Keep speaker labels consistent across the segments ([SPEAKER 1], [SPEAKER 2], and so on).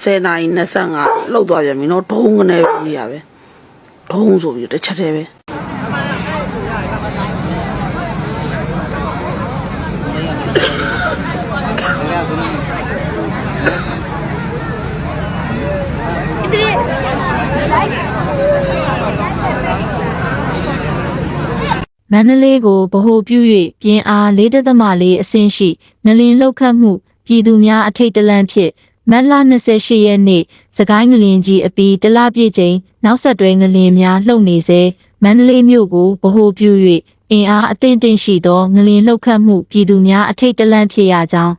[SPEAKER 1] 10နာရီ25လောက်သွားပြန်ပြီနော်ဒုံကနေပဲနေရပဲဒုံဆိုပြီးတစ်ချက်တည်းပဲ
[SPEAKER 2] မန္တလေးကိုဗဟိုပြု၍ပြင်းအား4.4အဆင့်ရှိ နလင်လှုပ်ခတ်မှုပြည်သူများအထိတ်တလန့်ဖြင့် မတ်လ28ရက်နေ့စကိုင်းငလင်ကြီးအပီတလပြည့်ချိန်နောက်ဆက်တွဲငလင်များလှုပ်နေစေမန္တလေးမြို့ကိုဗဟိုပြု၍အင်အားအသင့်တင့်ရှိသောငလင်လှုပ်ခတ်မှုပြည်သူများအထိတ်တလန့်ဖြစ်ရကြောင်း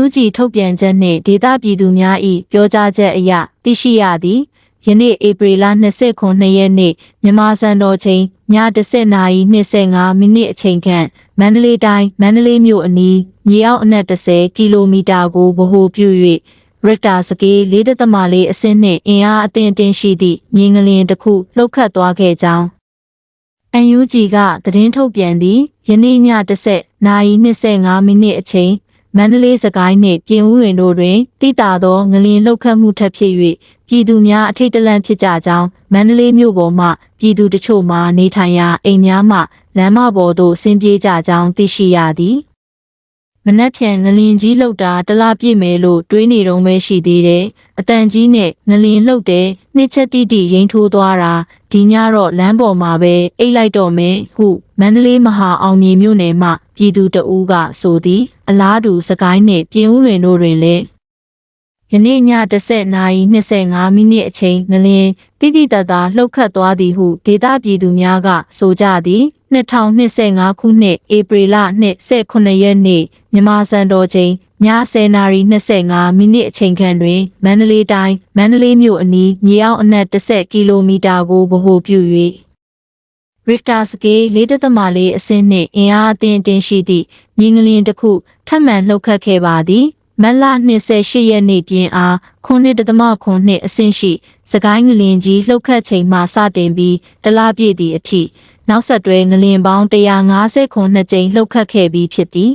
[SPEAKER 2] UNG ထုတ်ပြန်ချက်နှင့်ဒေသပြည်သူများ၏ပြောကြားချက်အရသိရှိရသည်ယနေ့ဧပြီလ29ရက်နေ့မြန်မာစံတော်ချိန်ည10:25မိနစ်အချိန်ခန့် မန္တလေးတိုင်းမန္တလေးမြို့အနီးမြေအောက်အနက်10ကီလိုမီတာကိုဗဟိုပြု၍ရစ်တာစကေး4.4အဆင့်နှင့်အင်အားအသင့်အတင်းရှိသည့်မြေငလျင်တစ်ခုလှုပ်ခတ်သွားခဲ့ကြောင်း UNG ကသတင်းထုတ်ပြန်သည်ယနေ့ည10:25မိနစ်အချိန် မန္တလေးစကိုင်းနှင့်ပြင်ဦးလွင်တို့တွင်တိတာသောငလျင်လှုပ်ခတ်မှုထပ်ဖြစ်၍ပြည်သူများအထိတ်တလန့်ဖြစ်ကြကြောင်းမန္တလေးမြို့ပေါ်မှပြည်သူတချို့မှနေထိုင်ရာအိမ်များမှလမ်းမပေါ်သို့ဆင်းပြေးကြကြောင်းသိရှိရသည် မနက်ဖြန်ငလင်ကြီးလှုပ်တာတစ်လပြည့်မယ်လို့တွေးနေတော့မဲရှိသေးတယ်။အတန်ကြီးနဲ့ငလင်လှုပ်တယ်နှစ်ချက်တိတိရင်ထိုးသွားတာဒီညတော့လမ်းပေါ်မှာပဲအိတ်လိုက်တော့မယ်ဟုမန္တလေးမဟာအောင်မြေမြို့နယ်မှပြည်သူတအူးကဆိုသည်အလားတူစကိုင်းနဲ့ပြင်ဦးလွင်တို့တွင်လည်း ယနေ့ည10နာရီ25မိနစ်အချိန်ငလင်တိတိတတ်တာလှုပ်ခတ်သွားသည်ဟုဒေသပြည်သူများကဆိုကြသည်2025ခုနှစ်ဧပြီလ29ရက်နေ့မြန်မာစံတော်ချိန်ည10:25မိနစ်အချိန်ခန့်တွင်မန္တလေးတိုင်းမန္တလေးမြို့အနီးမြေအောက်အနက်10ကီလိုမီတာကိုဗဟိုပြု၍ရစ်တာစကေး4.4အဆင့်နှင့်အင်အားအသင့်အတင်းရှိသည့်မြေငလျင်တစ်ခုထပ်မံလှုပ်ခတ်ခဲ့ပါသည် မတ်လ28ရက်နေ့ပြင်အား9.9အဆင့်ရှိစကိုင်းငလျင်ကြီးလှုပ်ခတ်ချိန်မှစတင်ပြီးတလပြည့်သည့်အထိနောက်ဆက်တွဲငလျင်ပေါင်း150ခုနှစ်ကြိမ်လှုပ်ခတ်ခဲ့ပြီးဖြစ်သည်